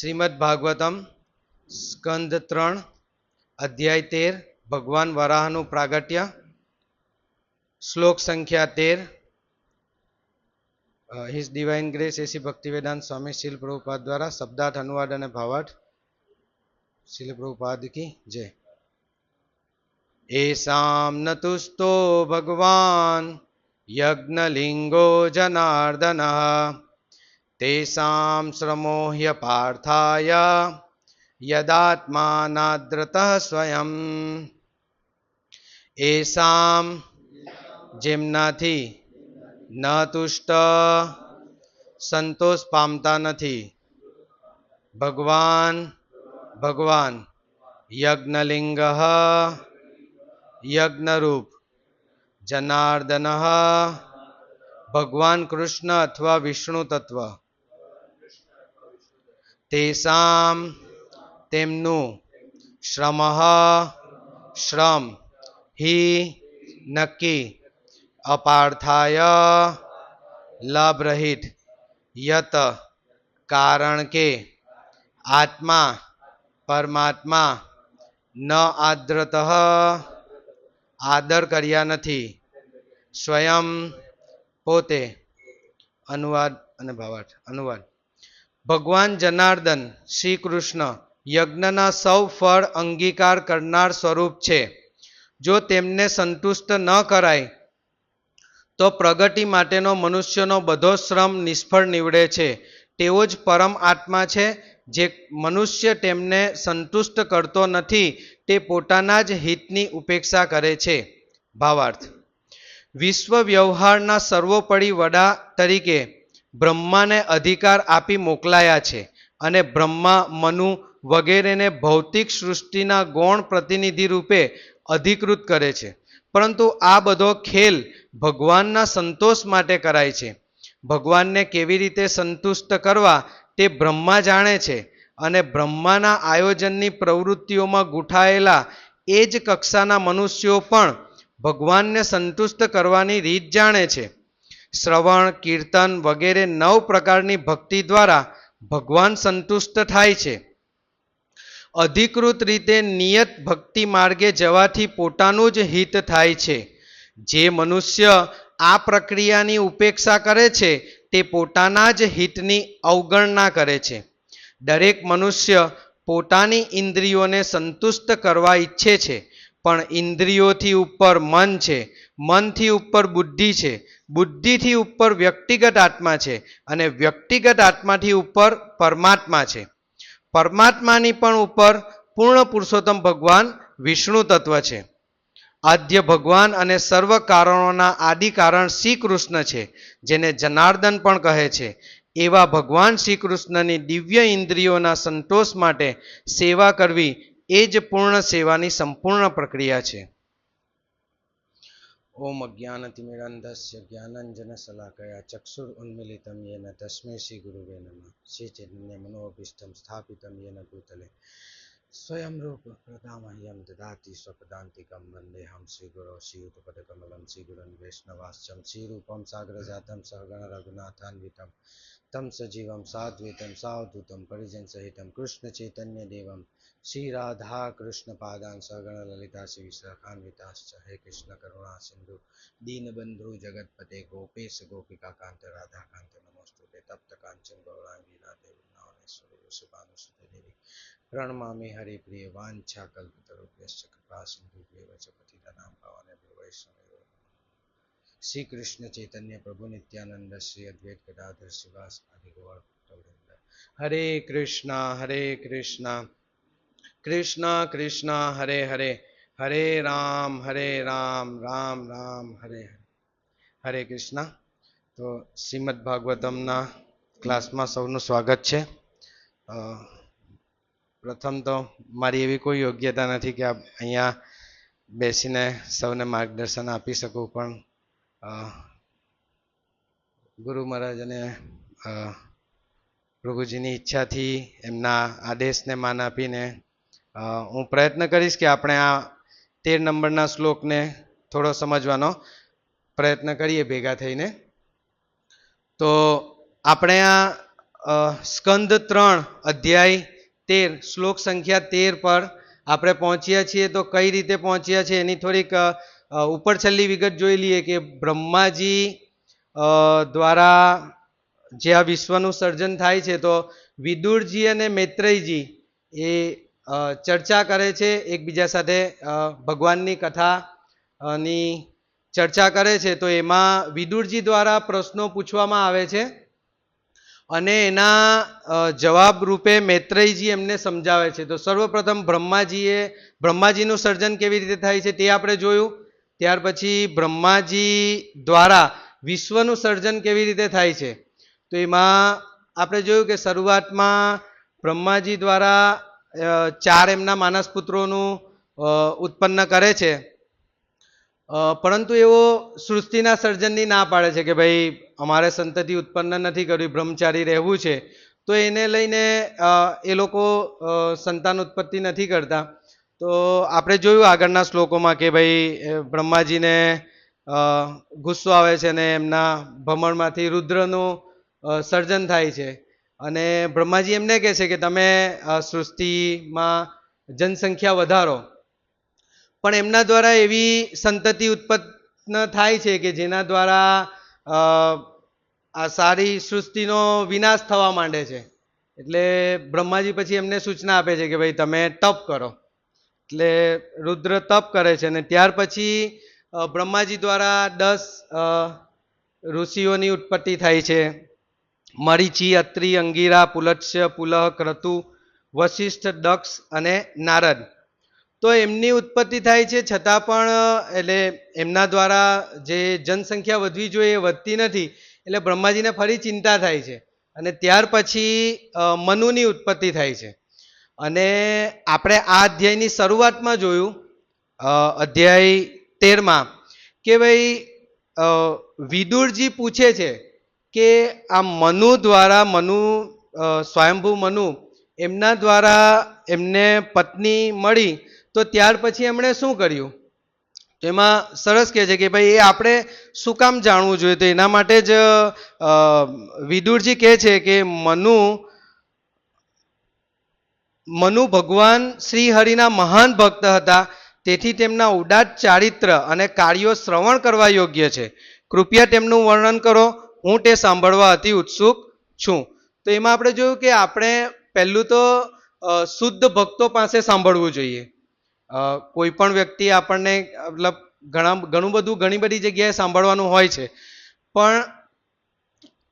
શ્રીમદ ભાગવતમ, સ્કંદ ત્રણ, અધ્યાય તેર, ભગવાન વરાહનું પ્રાગટ્ય, શ્લોક સંખ્યા તેર. His divine grace AC Bhaktivedanta, Swami Srila Prabhupada દ્વારા, શબ્દાર્થ, અનુવાદ અને ભાવાર્થ, શિલ પ્રભુપાદ કી જય. એસામ નતુસ્તો ભગવાન, યજ્ઞલિંગો જનાર્દન. તેષાં શ્રમોહ્ય પાર્થાય યદાત્માનાદ્રત સ્વયં એસામ જેમનાથી ન તુષ્ટ સંતોષ પામતા નથી ભગવાન ભગવાન યજ્ઞલિંગ યજ્ઞરૂપ જનાર્દન ભગવાન કૃષ્ણ અથવા વિષ્ણુ તત્વ તેસામ તેમનું શ્રમ શ્રમ હિ નક્કી અપાર્થાય લાભરહિત યત કારણ કે આત્મા પરમાત્મા ન આદ્રત આદર કર્યા નથી સ્વયં પોતે અનુવાદ અને ભાવાર્થ અનુવાદ ભગવાન જનાર્દન શ્રી કૃષ્ણ યજ્ઞના સૌ ફળ અંગીકાર કરનાર સ્વરૂપ છે. જો તેમને સંતુષ્ટ ન કરાય, તો પ્રગતિ માટેનો મનુષ્યનો બધો શ્રમ નિષ્ફળ નીવડે છે. તેઓ જ પરમ આત્મા છે. જે મનુષ્ય તેમને સંતુષ્ટ કરતો નથી, તે પોતાના જ હિતની ઉપેક્ષા કરે છે. ભાવાર્થ. વિશ્વ વ્યવહારના સર્વોપરી વડા તરીકે બ્રહ્માને અધિકાર આપી મોકલાયા છે અને બ્રહ્મા, મનુ વગેરેને ભૌતિક સૃષ્ટિના ગૌણ પ્રતિનિધિ રૂપે અધિકૃત કરે છે. પરંતુ આ બધો ખેલ ભગવાનના સંતોષ માટે કરાય છે. ભગવાનને કેવી રીતે સંતુષ્ટ કરવા તે બ્રહ્મા જાણે છે અને બ્રહ્માના આયોજનની પ્રવૃત્તિઓમાં ગૂંઠાયેલા એ જ કક્ષાના મનુષ્યો પણ ભગવાનને સંતુષ્ટ કરવાની રીત જાણે છે. શ્રવણ, કીર્તન વગેરે નવ પ્રકારની ભક્તિ દ્વારા ભગવાન સંતુષ્ટ થાય છે. અધિકૃત રીતે નિયત ભક્તિ માર્ગે જવાથી પોતાનું જ હિત થાય છે. જે મનુષ્ય આ પ્રક્રિયાની ઉપેક્ષા કરે છે, તે પોતાના જ હિતની અવગણના કરે છે. દરેક મનુષ્ય પોતાની ઇન્દ્રિયોને સંતુષ્ટ કરવા ઈચ્છે છે, પણ ઇન્દ્રિયોથી ઉપર મન છે, મનથી ઉપર બુદ્ધિ છે બુદ્ધિથી ઉપર વ્યક્તિગત આત્મા છે અને વ્યક્તિગત આત્માથી ઉપર પરમાત્મા છે. પરમાત્માની પણ ઉપર પૂર્ણ પુરુષોત્તમ ભગવાન વિષ્ણુ તત્વ છે. આદ્ય ભગવાન અને સર્વ કારણોના આદિ કારણ શ્રી કૃષ્ણ છે, જેને જનાર્દન પણ કહે છે. એવા ભગવાન શ્રી કૃષ્ણની દિવ્ય ઇન્દ્રિયોના સંતોષ માટે સેવા કરવી એ જ પૂર્ણ સેવાની સંપૂર્ણ પ્રક્રિયા છે. ઓમ અજ્ઞાનતિમિરંધસ્ય જ્ઞાનંજન શલાકયા ચક્ષુર ઉન્મિલિતમ યેન તસ્मै શ્રી ગુરુવે નમઃ શ્રી ચૈતન્ય મનોભિષ્ટમ સ્થાપિતમ યેન ભૂતલે સ્વયં રૂપ પ્રદામહ્યમ દદાતિ સ્વપદાંતિકમ વંદેહમ શ્રી ગુરો શ્રીયુતપદકમલમ શ્રી ગુરુન વૈષ્ણવાશ્ચમ શ્રી રૂપમ સાગરજાતમ સહગણ રઘુનાથાન્વિતમ તમ સજીવમ સાદ્વૈતમ સાવધૂતમ પરિજન સહિતમ કૃષ્ણ ચૈતન્ય દેવમ શ્રી રાધા કૃષ્ણ પાદાન સગણ લલિતા શ્રી વિશાખાન્વિતાશ્ચ હે કૃષ્ણ કરુણા સિંધુ દીનબંધુ જગતપતે ગોપેશ ગોપિકા કાંત રાધા કાંત નમોસ્તુતે તપ્ત કાંચન ગૌરાંગી રાધે પ્રણમામિ હરિપ્રિય વાંછા કલ્પતરુભ્યશ્ચ કૃપા સિંધુ ચ પતિતનામ પાવનેભ્યો વૈષ્ણવેભ્યો નમઃ શ્રી કૃષ્ણ ચૈતન્ય પ્રભુ નિત્યાનંદ શ્રી અદ્વૈત ગદાધર શ્રીવાસ હરે કૃષ્ણ હરે કૃષ્ણ કૃષ્ણ કૃષ્ણ, હરે હરે. હરે રામ હરે રામ રામ રામ, હરે હરે. હરે કૃષ્ણ. તો શ્રીમદ ભાગવતમના ક્લાસમાં સૌનું સ્વાગત છે. પ્રથમ તો મારી એવી કોઈ યોગ્યતા નથી કે આપ અહીંયા બેસીને સૌને માર્ગદર્શન આપી શકું, પણ ગુરુ મહારાજ અને પ્રભુજીની ઈચ્છાથી એમના આદેશને માન આપીને હું પ્રયત્ન કરીશ કે આપણે આ તેર નંબરના શ્લોકને થોડો સમજવાનો પ્રયત્ન કરીએ ભેગા થઈને. તો આપણે આ સ્કંદ ત્રણ અધ્યાય તેર, શ્લોક સંખ્યા તેર પર આપણે પહોંચ્યા છીએ. તો કઈ રીતે પહોંચ્યા છીએ એની થોડીક ઉપર છેલ્લી વિગત જોઈ લઈએ કે બ્રહ્માજી દ્વારા જે આ વિશ્વનું સર્જન થાય છે, તો વિદુરજી અને મૈત્રેયજી એ ચર્ચા કરે છે, એકબીજા સાથે ભગવાનની કથા ની ચર્ચા કરે છે, તો એમાં વિદુરજી દ્વારા પ્રશ્નો પૂછવામાં આવે છે અને એના જવાબ રૂપે મૈત્રેયજી એમને સમજાવે છે. તો સર્વપ્રથમ બ્રહ્માજીએ, બ્રહ્માજીનું સર્જન કેવી રીતે થાય છે તે આપણે જોયું. ત્યાર પછી બ્રહ્માજી દ્વારા વિશ્વનું સર્જન કેવી રીતે થાય છે. તો એમાં આપણે જોયું કે શરૂઆતમાં બ્રહ્માજી દ્વારા ચાર એમના માનસ પુત્રોનું ઉત્પન્ન કરે છે. પરંતુ એવો સૃષ્ટિના સર્જનની ના પાડે છે કે ભાઈ, અમારે સંતતિ ઉત્પન્ન નથી કરવી બ્રહ્મચારી રહેવું છે. તો એને લઈને એ લોકો સંતાન ઉત્પત્તિ નથી કરતા. તો આપણે જોયું આગળના શ્લોકોમાં કે ભાઈ બ્રહ્માજીને ગુસ્સો આવે છે અને એમના ભમણમાંથી રુદ્રનું સર્જન થાય છે. અને બ્રહ્માજી એમને કહે છે કે તમે સૃષ્ટિમાં જનસંખ્યા વધારો. પણ એમના દ્વારા એવી સંતતિ ઉત્પન્ન થાય છે કે જેના દ્વારા આ સારી સૃષ્ટિનો વિનાશ થવા માંડે છે. એટલે બ્રહ્માજી પછી એમને સૂચના આપે છે કે ભાઈ તમે તપ કરો. એટલે રુદ્ર તપ કરે છે અને ત્યાર પછી બ્રહ્માજી દ્વારા દસ ઋષિઓની ઉત્પત્તિ થાય છે. મરીચી, અત્રી, અંગીરા પુલત્સ્ય પુલહ, ક્રતુ, વશિષ્ઠ, દક્ષ અને નારદ. તો એમની ઉત્પત્તિ થાય છે છતાં પણ, એટલે એમના દ્વારા જે જનસંખ્યા વધવી જોઈએ એ વધતી નથી, એટલે બ્રહ્માજીને ફરી ચિંતા થાય છે. અને ત્યાર પછી મનુની ઉત્પત્તિ થાય છે. અને આપણે આ અધ્યાયની શરૂઆતમાં જોયું અધ્યાય તેરમાં, કે ભાઈ વિદુરજી પૂછે છે કે આ મનુ દ્વારા, મનુ સ્વયંભૂ મનુ એમના દ્વારા એમને પત્ની મળી, તો ત્યાર પછી એમણે શું કર્યું? એમાં સરસ કહે છે કે ભાઈ, એ આપણે શું કામ જાણવું જોઈએ? તો એના માટે જ વિદુરજી કહે છે કે મનુ મનુ ભગવાન શ્રી હરિના મહાન ભક્ત હતા. તેથી તેમના ઉદાત ચારિત્ર અને કાર્યો શ્રવણ કરવા યોગ્ય છે. કૃપયા તેમનું વર્ણન કરો. હું તે સાંભળવા અતિ ઉત્સુક છું. તો એમાં આપણે જોયું કે આપણે પહેલું તો શુદ્ધ ભક્તો પાસે સાંભળવું જોઈએ. કોઈ પણ વ્યક્તિ આપણને, મતલબ, ઘણા, ઘણું બધું ઘણી બધી જગ્યાએ સાંભળવાનું હોય છે. પણ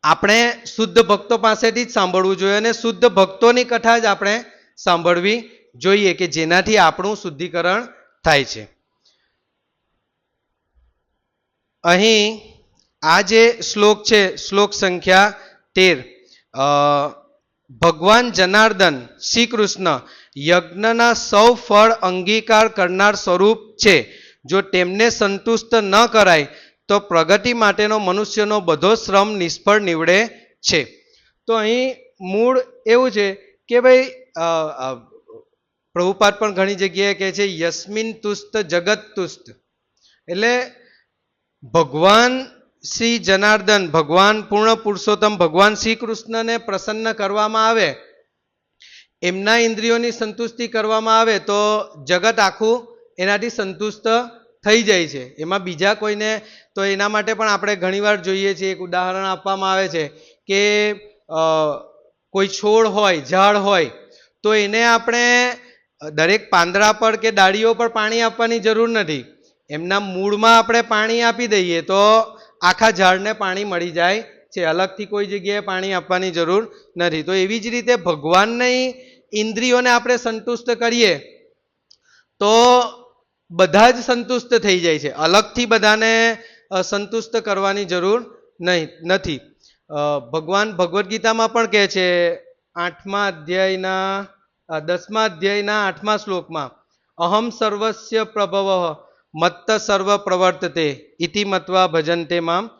આપણે શુદ્ધ ભક્તો પાસેથી જ સાંભળવું જોઈએ અને શુદ્ધ ભક્તોની કથા જ આપણે સાંભળવી જોઈએ કે જેનાથી આપણું શુદ્ધિકરણ થાય છે. અહીં આ જે શ્લોક છે, શ્લોક સંખ્યા તેર ભગવાન જનાર્દન શ્રી કૃષ્ણ યજ્ઞના સૌ ફળ અંગીકાર કરનાર સ્વરૂપ છે. જો તેમને સંતુષ્ટ ન કરાય, તો પ્રગતિ માટેનો મનુષ્યનો બધો શ્રમ નિષ્ફળ નીવડે છે. તો અહીં મૂળ એવું છે કે ભાઈ પ્રભુપાદ પણ ઘણી જગ્યાએ કહે છે, યસ્મિન તુસ્ત જગત તુસ્ત એટલે ભગવાન શ્રી જનાર્દન, ભગવાન પૂર્ણ પુરુષોત્તમ, ભગવાન શ્રી કૃષ્ણને પ્રસન્ન કરવામાં આવે, એમના ઇન્દ્રિયોની સંતુષ્ટિ કરવામાં આવે, તો જગત આખું એનાથી સંતુષ્ટ થઈ જાય છે. એમાં બીજા કોઈને, તો એના માટે પણ આપણે ઘણીવાર જોઈએ છીએ, એક ઉદાહરણ આપવામાં આવે છે કે કોઈ છોડ હોય, ઝાડ હોય, તો એને આપણે દરેક પાંદડા પર કે ડાળીઓ પર પાણી આપવાની જરૂર નથી. એમના મૂળમાં આપણે પાણી આપી દઈએ તો આખા ઝાડને પાણી મળી જાય છે. અલગથી કોઈ જગ્યાએ પાણી આપવાની જરૂર નથી. તો એવી જ રીતે ભગવાનની ઇન્દ્રિયોને આપણે સંતુષ્ટ કરીએ તો બધા જ સંતુષ્ટ થઈ જાય છે. અલગથી બધાને સંતુષ્ટ કરવાની જરૂર નહીં, નથી. ભગવાન ભગવદ્ ગીતામાં પણ કહે છે, આઠમા અધ્યાયના દસમા અધ્યાયના આઠમા શ્લોકમાં, અહમ સર્વસ્ય પ્રભવ મત્ત સર્વ પ્રવર્તતે ઇતિ મત્વા ભજનતે માં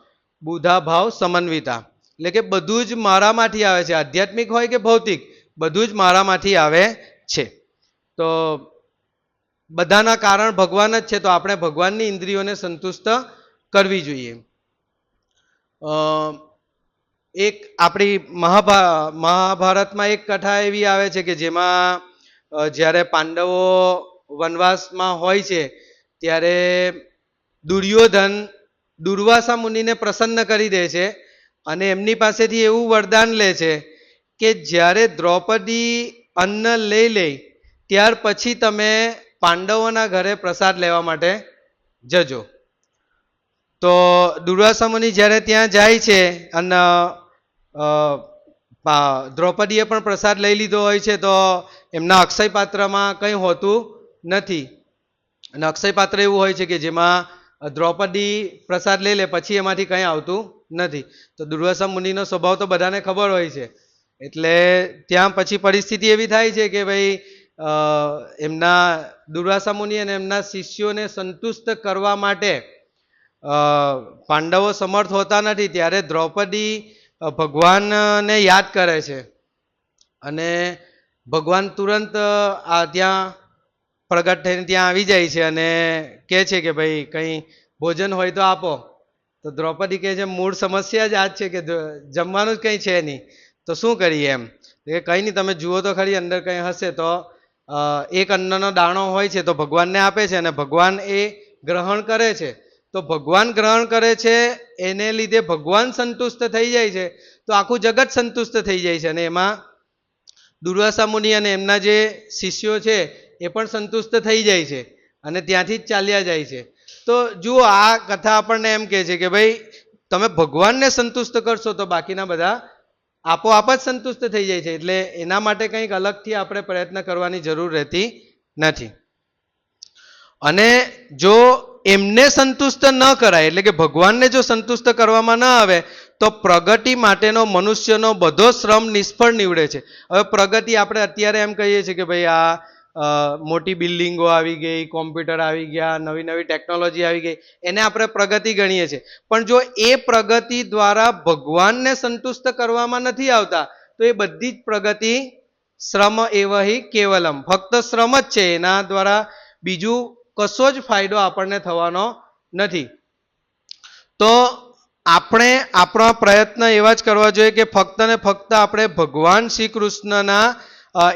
બુધા ભાવ સમન્વિતા. એટલે કે બધું જ મારામાંથી આવે છે. આધ્યાત્મિક હોય કે ભૌતિક, બધું જ મારામાંથી આવે છે. તો બધાના કારણ ભગવાન જ છે, તો આપણે ભગવાનની ઇન્દ્રિયોને સંતુષ્ટ કરવી જોઈએ. એક આપણી મહાભા, મહાભારતમાં એક કથા એવી આવે છે કે જેમાં જ્યારે પાંડવો વનવાસમાં હોય છે ત્યારે દુર્યોધન દુર્વાસા મુનિને પ્રસન્ન કરી દે છે અને એમની પાસેથી એવું વરદાન લે છે કે જ્યારે દ્રૌપદી અન્ન લઈ લે ત્યાર પછી તમે પાંડવોના ઘરે પ્રસાદ લેવા માટે જજો. તો દુર્વાસા મુનિ જ્યારે ત્યાં જાય છે અને દ્રૌપદીએ પણ પ્રસાદ લઈ લીધો હોય છે, તો એમના અક્ષય પાત્રમાં કંઈ હોતું નથી. અને અક્ષય પાત્ર એવું હોય છે કે જેમાં દ્રૌપદી પ્રસાદ લઈ લે, પછી એમાંથી કંઈ આવતું નથી. તો દુર્વાસા મુનિનો સ્વભાવ તો બધાને ખબર હોય છે. એટલે ત્યાં પછી પરિસ્થિતિ એવી થાય છે કે ભાઈ એમના દુર્વાસા મુનિ અને એમના શિષ્યોને સંતુષ્ટ કરવા માટે પાંડવો સમર્થ હોતા નથી, ત્યારે દ્રૌપદી ભગવાનને યાદ કરે છે. અને ભગવાન તુરંત આ ત્યાં પ્રગટ થઈને ત્યાં આવી જાય છે અને કહે છે કે ભાઈ, કંઈ ભોજન હોય તો આપો. તો દ્રૌપદી કહે છે, મૂળ સમસ્યા જ આ જ છે કે જમવાનું જ કંઈ છે નહીં. તો શું કરીએ એમ? એ કંઈ નહીં, તમે જુઓ તો ખરી, અંદર કંઈ હશે તો એક અન્નનો દાણો હોય છે તો ભગવાનને આપે છે અને ભગવાન એ ગ્રહણ કરે છે. તો ભગવાન ગ્રહણ કરે છે, એને લીધે ભગવાન સંતુષ્ટ થઈ જાય છે. તો આખું જગત સંતુષ્ટ થઈ જાય છે અને એમાં દુર્વાસા મુનિ અને એમના જે શિષ્યો છે એ પણ સંતુષ્ટ થઈ જાય છે અને ત્યાંથી જ ચાલ્યા જાય છે. તો જુઓ, આ કથા આપણને એમ કહે છે કે ભાઈ, તમે ભગવાનને સંતુષ્ટ કરશો તો બાકીના બધા આપોઆપ જ સંતુષ્ટ થઈ જાય છે. એટલે એના માટે કંઈક અલગથી આપણે પ્રયત્ન કરવાની જરૂર રહેતી નથી. અને જો એમને સંતુષ્ટ ન કરાય, એટલે કે ભગવાનને જો સંતુષ્ટ કરવામાં ન આવે, તો પ્રગતિ માટેનો મનુષ્યનો બધો શ્રમ નિષ્ફળ નીવડે છે. હવે પ્રગતિ આપણે અત્યારે એમ કહીએ છીએ કે ભાઈ આ મોટી બિલ્ડિંગો આવી ગઈ, કોમ્પ્યુટર આવી ગયા, નવી નવી ટેકનોલોજી આવી ગઈ, એને આપણે પ્રગતિ ગણીએ છીએ. પણ જો એ પ્રગતિ દ્વારા ભગવાનને સંતુષ્ટ કરવામાં નથી આવતા, તો એ બધી જ પ્રગતિ શ્રમ એવહી કેવલમ. ફક્ત શ્રમ જ છે, એના દ્વારા બીજું કશો જ ફાયદો આપણને થવાનો નથી. તો આપણે આપણો પ્રયત્ન એવા જ કરવા જોઈએ કે ફક્ત ને ફક્ત આપણે ભગવાન શ્રી કૃષ્ણના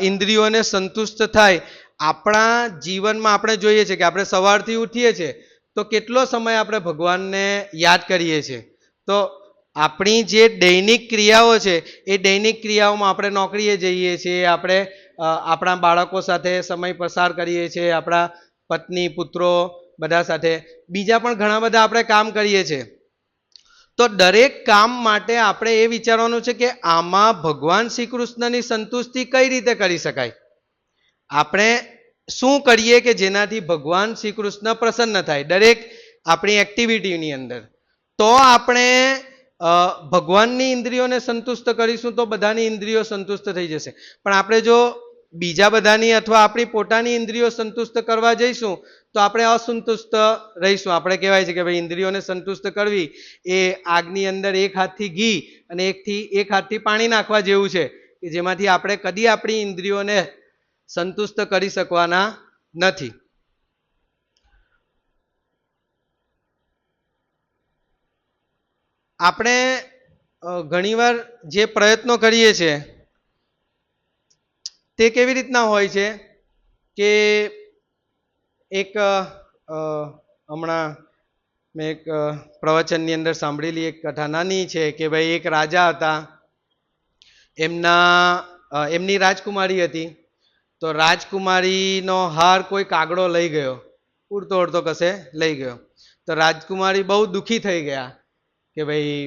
ઇન્દ્રિયોને સંતુષ્ટ થાય. આપણા જીવનમાં આપણે જોઈએ છીએ કે આપણે સવારથી ઉઠીએ છીએ, તો કેટલો સમય આપણે ભગવાનને યાદ કરીએ છીએ? તો આપણી જે દૈનિક ક્રિયાઓ છે, એ દૈનિક ક્રિયાઓમાં આપણે નોકરીએ જઈએ છીએ, આપણે આપણા બાળકો સાથે સમય પસાર કરીએ છીએ, આપણા પત્ની, પુત્રો બધા સાથે. બીજા પણ ઘણા બધા આપણે કામ કરીએ છીએ. તો દરેક કામ માટે આપણે એ વિચારવાનું છે કે આમાં ભગવાન શ્રી કૃષ્ણની સંતુષ્ટિ કઈ રીતે કરી શકાય? આપણે શું કરીએ કે જેનાથી ભગવાન શ્રી કૃષ્ણ પ્રસન્ન થાય? દરેક આપણી એક્ટિવિટીની અંદર. તો આપણે ભગવાનની ઇન્દ્રિયોને સંતુષ્ટ કરીશું તો બધાની ઇન્દ્રિયો સંતુષ્ટ થઈ જશે. પણ આપણે જો બીજા બધાની અથવા આપણી પોતાની ઇન્દ્રિયો સંતુષ્ટ કરવા જઈશું, તો આપણે અસંતુષ્ટ રહીશું. આપણે કહેવાય છે કે ભાઈ ઇન્દ્રિયોને સંતુષ્ટ કરવી એ આગની અંદર એક હાથથી ઘી અને એકથી, એક હાથથી પાણી નાખવા જેવું છે, કે જેમાંથી આપણે કદી આપણી ઇન્દ્રિયોને સંતુષ્ટ કરી શકવાના નથી. આપણે ઘણીવાર જે પ્રયત્નો કરીએ છીએ તે કેવી રીતના હોય છે કે એક હમણાં મેં એક પ્રવચનની અંદર સાંભળેલી એક કથા નાની છે કે ભાઈ એક રાજા હતા, એમના એમની રાજકુમારી હતી, તો રાજકુમારીનો હાર કોઈ કાગડો લઈ ગયો, ઉડતો ઉડતો કશે લઈ ગયો. તો રાજકુમારી બહુ દુઃખી થઈ ગયા કે ભાઈ,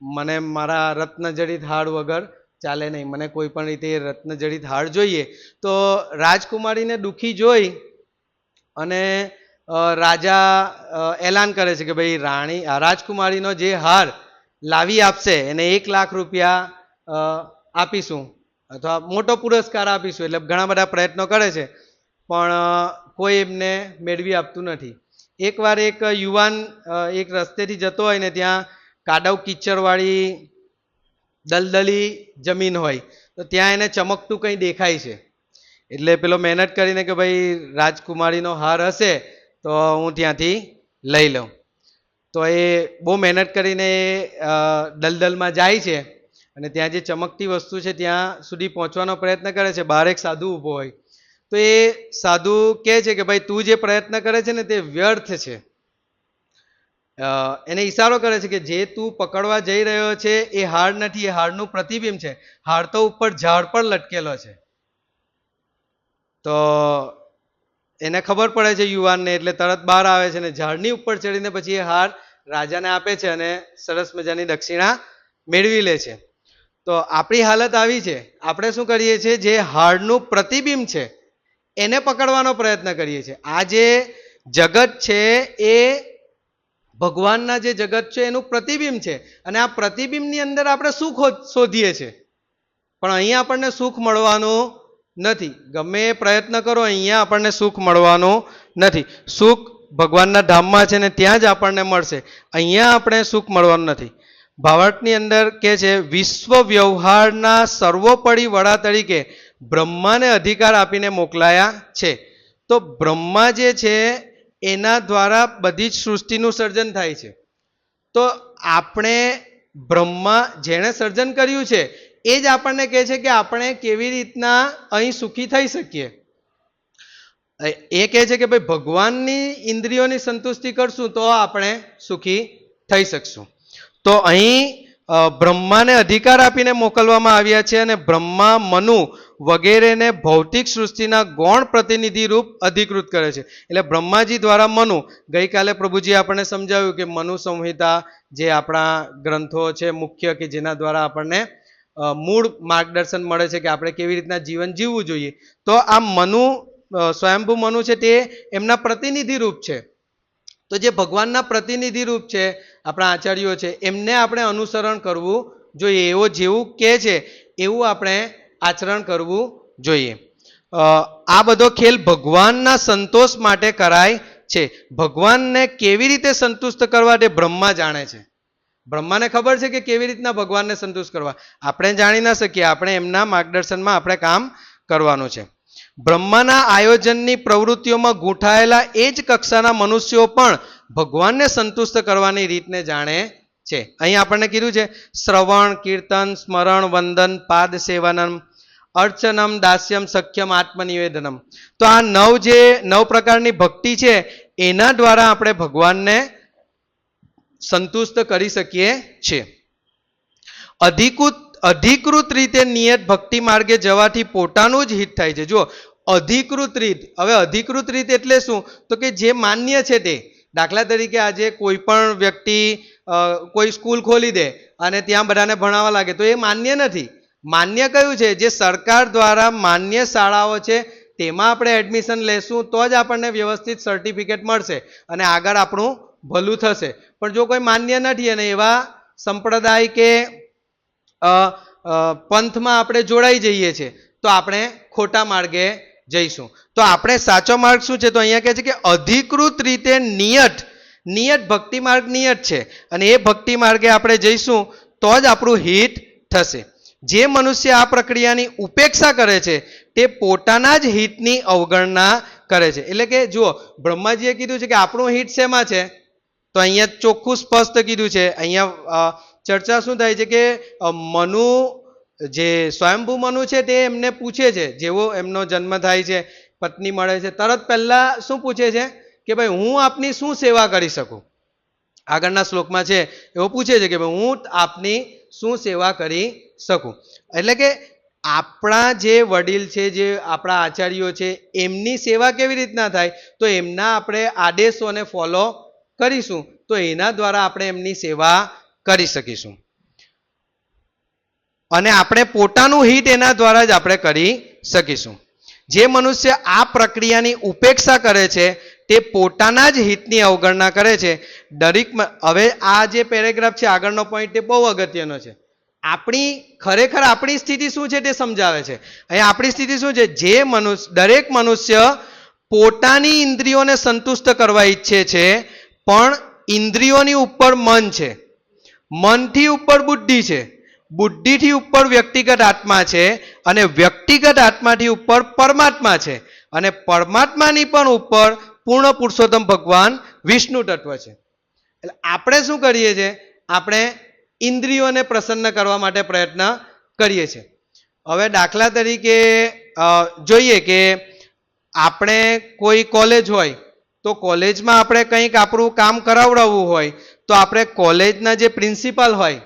મને મારા રત્નજડિત હાર વગર ચાલે નહીં. મને કોઈ પણ રીતે રત્નજડિત હાર જોઈએ તો રાજકુમારીને દુઃખી જોઈ અને રાજા એલાન કરે છે કે ભાઈ રાણી રાજકુમારીનો જે હાર લાવી આપશે એને એક લાખ રૂપિયા આપીશું. અથવા મોટો પુરસ્કાર આપીશું એટલે ઘણા બધા પ્રયત્નો કરે છે. પણ કોઈ એમને મેળવી આપતું નથી. એકવાર એક યુવાન એક રસ્તેથી જતો હોય ને ત્યાં કાદવ કિચડવાળી દલદલી જમીન હોય, તો ત્યાં એને ચમકતું કંઈ દેખાય છે. એટલે પેલો મહેનત કરીને કે ભાઈ રાજકુમારીનો હાર હશે, તો હું ત્યાંથી લઈ લઉં. તો એ બહુ મહેનત કરીને એ દલદલમાં જાય છે અને ત્યાં જે ચમકતી વસ્તુ છે ત્યાં સુધી પહોંચવાનો પ્રયત્ન કરે છે. બહાર એક સાધુ ઊભો હોય. તો એ સાધુ કહે છે કે ભાઈ તું જે પ્રયત્ન કરે છે ને તે વ્યર્થ છે. એને ઈશારો કરે છે કે જે તું પકડવા જઈ રહ્યો છે, એ હાર નથી, એ હારનું પ્રતિબિંબ છે. હાર તો ઉપર ઝાડ પર લટકેલો છે. તો એને ખબર પડે છે યુવાનને, એટલે તરત બહાર આવે છે અને ઝાડની ઉપર ચડીને પછી એ હાર રાજાને આપે છે અને સરસ મજાની દક્ષિણા મેળવી લે છે. તો આપણી હાલત આવી છે. આપણે શું કરીએ છીએ? જે હારનું પ્રતિબિંબ છે, એને પકડવાનો પ્રયત્ન કરીએ છીએ. આ જે જગત છે, એ ભગવાનના જે જગત છે, એનું પ્રતિબિંબ છે. અને આ પ્રતિબિંબની અંદર આપણે સુખ શોધીએ છીએ. પણ અહીંયા આપણને સુખ મળવાનું નથી. ગમે એ પ્રયત્ન કરો, અહીંયા આપણને સુખ મળવાનું નથી. સુખ ભગવાનના ધામમાં છે ને ત્યાં જ આપણને મળશે. અહીંયા આપણે સુખ મળવાનું નથી. ભાવાર્થની અંદર કે છે વિશ્વ વ્યવહારના સર્વોપરી વડા તરીકે બ્રહ્માને અધિકાર આપીને મોકલાયા છે. તો બ્રહ્મા જે છે એના દ્વારા બધી જ સૃષ્ટિનું સર્જન થાય છે. તો આપણે બ્રહ્મા જેણે સર્જન કર્યું છે, એ જ આપણને કહે છે કે આપણે કેવી રીતના અહીં સુખી થઈ શકીએ. એ કહે છે કે ભાઈ ભગવાનની ઇન્દ્રિયોની સંતુષ્ટિ કરશું તો આપણે સુખી થઈ શકશું. તો અહીં બ્રહ્માને અધિકાર આપીને મોકલવામાં આવ્યા છે અને બ્રહ્મા મનુ વગેરેને ભૌતિક સૃષ્ટિના ગૌણ પ્રતિનિધિ રૂપ અધિકૃત કરે છે. એટલે બ્રહ્માજી દ્વારા મનુ, ગઈકાલે પ્રભુજી આપણને સમજાવ્યું કે મનુ સંહિતા જે આપણા ગ્રંથો છે મુખ્ય કે જેના દ્વારા આપણને મૂળ માર્ગદર્શન મળે છે કે આપણે કેવી રીતના જીવન જીવવું જોઈએ. તો આ મનુ સ્વયંભૂ મનુ છે તે એમના પ્રતિનિધિ રૂપ છે. તો જે ભગવાનના પ્રતિનિધિ રૂપ છે આપણા આચાર્યો છે, એમને આપણે અનુસરણ કરવું જોઈએ. એવો જેવું કહે છે, એવું આપણે આચરણ કરવું જોઈએ. આ બધો ખેલ ભગવાનના સંતોષ માટે કરાય છે. ભગવાનને કેવી રીતે સંતુષ્ટ કરવા તે બ્રહ્મા જાણે છે. બ્રહ્માને ખબર છે કે કેવી રીતના ભગવાનને સંતુષ્ટ કરવા. આપણે જાણી ના શકીએ, આપણે એમના માર્ગદર્શનમાં આપણે કામ કરવાનું છે. બ્રહ્માના આયોજનની પ્રવૃત્તિઓમાં ગૂંઠાયેલા એ જ કક્ષાના મનુષ્યો પણ ભગવાનને સંતુષ્ટ કરવાની રીતને જાણે છે. અહીં આપણને કીધું છે, શ્રવણ, કીર્તન, સ્મરણ, વંદન, પાદ સેવનમ અર્ચનમ, દાસ્યમ, સખ્યમ, આત્મનિવેદનમ. તો આ નવ જે નવ પ્રકારની ભક્તિ છે, એના દ્વારા આપણે ભગવાનને સંતુષ્ટ કરી શકીએ છીએ. અધિકૃત અધિકૃત રીતે નિયત ભક્તિ માર્ગે જવાથી પોતાનું જ હિત થાય છે. જો અધિકૃત રીત. હવે અધિકૃત રીત એટલે શું? તો કે જે માન્ય છે તે. દાખલા તરીકે આજે કોઈ પણ વ્યક્તિ કોઈ સ્કૂલ ખોલી દે અને ત્યાં બધાને ભણાવવા લાગે, તો એ માન્ય નથી. માન્ય કયું છે? જે સરકાર દ્વારા માન્ય શાળાઓ છે, તેમાં આપણે એડમિશન લેશું, તો જ આપણને વ્યવસ્થિત સર્ટિફિકેટ મળશે અને આગળ આપણું ભલું થશે. પણ જો કોઈ માન્ય નથી અને એવા સંપ્રદાય કે પંથમાં આપણે જોડાઈ જઈએ છીએ તો આપણે ખોટા માર્ગે જઈશું. તો આપણે સાચો માર્ગ શું છે? તો અહીંયા કહે છે કે અધિકૃત રીતે નિયત નિયત ભક્તિ માર્ગ નિયત છે. અને એ ભક્તિ માર્ગે આપણે જઈશું, તો જ આપણું હિત થશે. જે મનુષ્ય આ પ્રક્રિયાની ઉપેક્ષા કરે છે, તે પોતાના જ હિતની અવગણના કરે છે. એટલે કે જુઓ, બ્રહ્માજીએ કીધું છે કે આપણું હિત શેમાં છે? તો અહીંયા ચોખ્ખું સ્પષ્ટ કીધું છે. અહીંયા ચર્ચા શું થાય છે કે મનુ, જે સ્વયંભૂ મનુ છે તે એમને પૂછે છે. જેવો એમનો જન્મ થાય છે, પત્ની મળે છે, તરત પહેલાં શું પૂછે છે? કે ભાઈ, હું આપની શું સેવા કરી શકું? આગળના શ્લોકમાં છે, એવો પૂછે છે કે ભાઈ, હું આપની શું સેવા કરી શકું. એટલે કે આપણા જે વડીલ છે, જે આપણા આચાર્યો છે, એમની સેવા કેવી રીતના થાય? તો એમના આપણે આદેશોને ફોલો કરીશું. તો એના દ્વારા આપણે એમની સેવા કરી શકીશું. અને આપણે પોતાનું હિત એના દ્વારા જ આપણે કરી શકીશું. જે મનુષ્ય આ પ્રક્રિયાની ઉપેક્ષા કરે છે, તે પોતાના જ હિતની અવગણના કરે છે. દરેક હવે આ જે પેરેગ્રાફ છે, આગળનો પોઈન્ટ તે બહુ અગત્યનો છે. આપણી, ખરેખર આપણી સ્થિતિ શું છે તે સમજાવે છે. અહીંયા આપણી સ્થિતિ શું છે? જે મનુષ્ય દરેક મનુષ્ય પોતાની ઇન્દ્રિયોને સંતુષ્ટ કરવા ઈચ્છે છે, પણ ઇન્દ્રિયોની ઉપર મન છે. મનથી ઉપર બુદ્ધિ છે. બુદ્ધિથી ઉપર વ્યક્તિગત આત્મા છે અને વ્યક્તિગત આત્માથી ઉપર પરમાત્મા છે. અને પરમાત્માની પણ ઉપર પૂર્ણ પુરુષોત્તમ ભગવાન વિષ્ણુ તત્વ છે. એટલે આપણે શું કરીએ છીએ? આપણે ઇન્દ્રિયોને પ્રસન્ન કરવા માટે પ્રયત્ન કરીએ છીએ. હવે દાખલા તરીકે જોઈએ કે આપણે કોઈ કોલેજ હોય, તો કોલેજમાં આપણે કંઈક આપણું કામ કરાવડાવવું હોય, તો આપણે કોલેજના જે પ્રિન્સિપાલ હોય,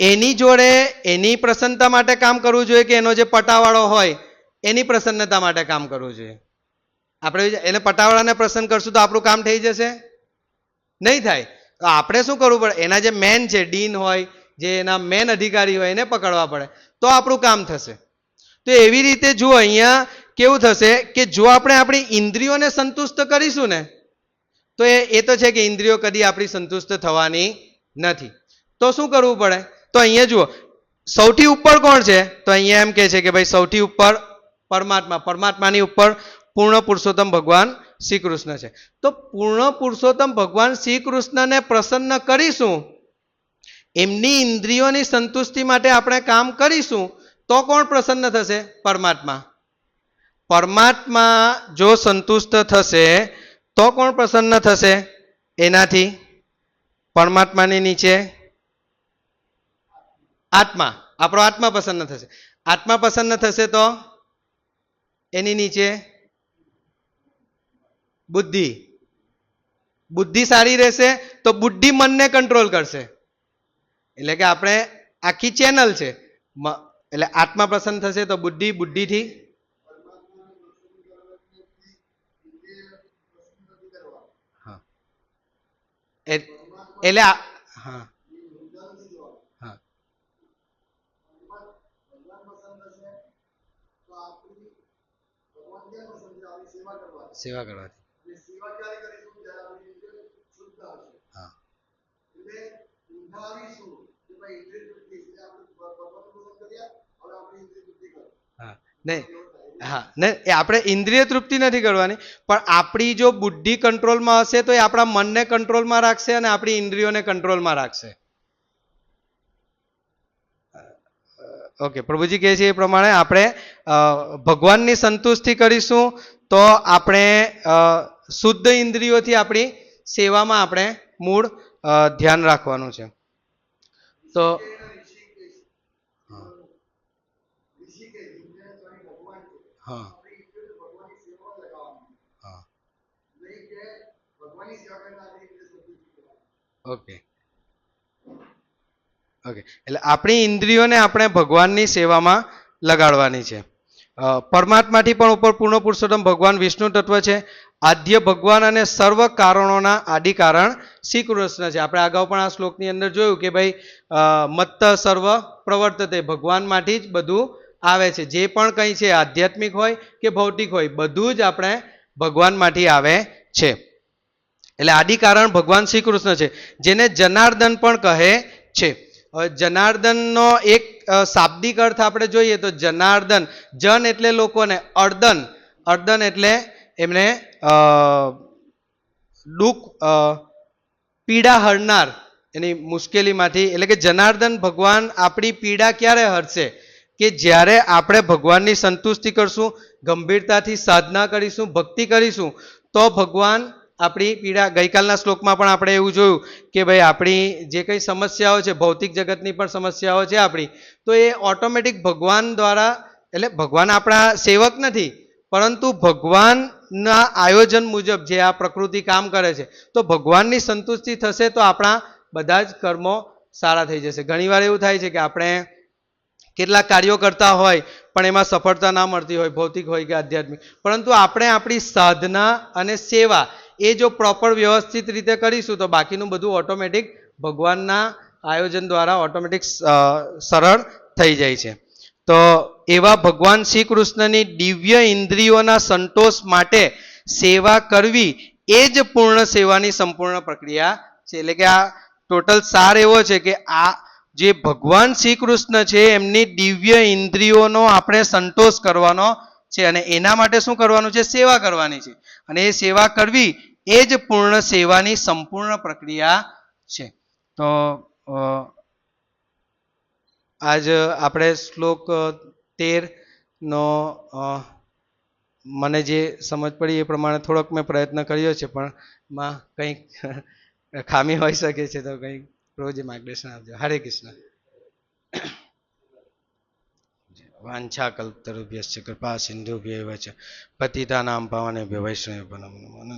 એની જોડે એની પ્રસન્નતા માટે કામ કરવું જોઈએ કે એનો જે પટાવાળો હોય, એની પ્રસન્નતા માટે કામ કરવું જોઈએ? આપણે એને પટાવાળાને પ્રસન્ન કરશું તો આપણું કામ થઈ જશે? નહીં થાય. આપણે શું કરવું પડે? એના જે મેન છે ડીન હોય, જે એના મેન અધિકારી હોય, એને પકડવા પડે. તો આપણું કામ થશે. તો એવી રીતે જુઓ, અહીંયા કેવું થશે કે જો આપણે આપણી ઇન્દ્રિયોને સંતુષ્ટ કરીશું ને, તો એ એ તો છે કે ઇન્દ્રિયો કદી આપણી સંતુષ્ટ થવાની નથી. તો શું કરવું પડે? તો અહીંયા જુઓ, સૌથી ઉપર કોણ છે? તો અહીંયા એમ કહે છે કે ભાઈ સૌથી ઉપર પરમાત્મા. પરમાત્માની ઉપર પૂર્ણ પુરુષોત્તમ ભગવાન શ્રી કૃષ્ણ છે. તો પૂર્ણ પુરુષોત્તમ ભગવાન શ્રી કૃષ્ણને પ્રસન્ન કરીશું, એમની ઇન્દ્રિયોની સંતુષ્ટિ માટે આપણે કામ કરીશું, તો કોણ પ્રસન્ન થશે? પરમાત્મા. પરમાત્મા જો સંતુષ્ટ થશે, તો કોણ પ્રસન્ન થશે? એનાથી પરમાત્માની નીચે આત્મા. આપણો આત્મા પ્રસન્ન થશે. આત્મા પ્રસન્ન થશે તો એની નીચે બુદ્ધિ. બુદ્ધિ સારી રહેશે તો બુદ્ધિ મનને કંટ્રોલ કરશે. એટલે કે આપણે આખી ચેનલ છે. એટલે આત્મા પ્રસન્ન થશે તો બુદ્ધિ બુદ્ધિથી હા. એટલે હા. હા. સેવા કરવાથી હા. હા. નહીં. હા. નહીં એ આપણે ઇન્દ્રિય તૃપ્તિ નથી કરવાની પણ આપણી જો બુદ્ધિ કંટ્રોલમાં હશે તો એ આપણા મનને કંટ્રોલમાં રાખશે અને આપણી ઇન્દ્રિયોને કંટ્રોલમાં રાખશે. ઓકે પ્રભુજી કહે છે એ પ્રમાણે આપણે ભગવાનની સંતુષ્ટિ કરીશું તો આપણે શુદ્ધ ઇન્દ્રિયોથી આપણી સેવામાં આપણે મૂળ ધ્યાન રાખવાનું છે. તો હા. ઓકે. ઓકે. એટલે આપણી ઇન્દ્રિયોને આપણે ભગવાનની સેવામાં લગાડવાની છે. પરમાત્માથી પણ ઉપર પૂર્ણ પુરુષોત્તમ ભગવાન વિષ્ણુ તત્વ છે. આદ્ય ભગવાન અને સર્વ કારણોના આદિ કારણ શ્રી કૃષ્ણ છે. આપણે અગાઉ પણ આ શ્લોકની અંદર જોયું કે ભાઈ મત્ત સર્વ પ્રવર્તતે ભગવાનમાંથી જ બધું આવે છે. જે પણ કંઈ છે, આધ્યાત્મિક હોય કે ભૌતિક હોય, બધું જ આપણે ભગવાનમાંથી આવે છે. એટલે આદિ કારણ ભગવાન શ્રી કૃષ્ણ છે, જેને જનાર્દન પણ કહે છે. જનાર્દનનો એક શાબ્દિક અર્થ આપણે જોઈએ તો જનાર્દન, જન એટલે લોકોને અર્દન. અર્દન એટલે એમને દુઃખ પીડા હરનાર. એની મુશ્કેલીમાંથી, એટલે કે જનાર્દન ભગવાન આપણી પીડા ક્યારે હરશે? કે જ્યારે આપણે ભગવાનની સંતુષ્ટિ કરશું, ગંભીરતાથી સાધના કરીશું, ભક્તિ કરીશું, તો ભગવાન આપણી પીડા ગઈકાલના શ્લોકમાં પણ આપણે એવું જોયું કે ભાઈ આપણી જે કંઈ સમસ્યાઓ છે, ભૌતિક જગતની પણ સમસ્યાઓ છે આપણી, તો એ ઓટોમેટિક ભગવાન દ્વારા, એટલે ભગવાન આપણા સેવક નથી, પરંતુ ભગવાનના આયોજન મુજબ જે આ પ્રકૃતિ કામ કરે છે, તો ભગવાનની સંતુષ્ટિ થશે તો આપણા બધા જ કર્મો સારા થઈ જશે. ઘણીવાર એવું થાય છે કે આપણે કેટલાક કાર્યો કરતા હોય, પણ એમાં સફળતા ના મળતી હોય, ભૌતિક હોય કે આધ્યાત્મિક, પરંતુ આપણે આપણી સાધના અને સેવા એ જો પ્રોપર વ્યવસ્થિત રીતે કરીશું તો બાકીનું બધું ઓટોમેટિક ભગવાનના આયોજન દ્વારા ઓટોમેટિક સરળ થઈ જાય છે. તો એવા ભગવાન શ્રી કૃષ્ણની દિવ્ય ઇન્દ્રિયોના સંતોષ માટે સેવા કરવી એ જ પૂર્ણ સેવાની સંપૂર્ણ પ્રક્રિયા છે. એટલે કે આ ટોટલ સાર એવો છે કે આ જે ભગવાન શ્રી કૃષ્ણ છે એમની દિવ્ય ઇન્દ્રિયોનો આપણે સંતોષ કરવાનો છે અને એના માટે શું કરવાનું છે? સેવા કરવાની છે. અને એ સેવા કરવી એ જ પૂર્ણ સેવાની સંપૂર્ણ પ્રક્રિયા છે. તો આજ આપણે શ્લોક તેર નો મને જે સમજ પડી એ પ્રમાણે થોડોક મેં પ્રયત્ન કર્યો છે, પણ માં કંઈક ખામી હોઈ શકે છે તો કંઈક રોજ માર્ગદર્શન આપજો. હરે કૃષ્ણ. વાંછા કલ્પતરુભ્યશ્ચ કૃપા સિંધુભ્ય પતિતા નામ પાવનેભ્યો વૈષ્ણવેભ્યો નમો નમઃ.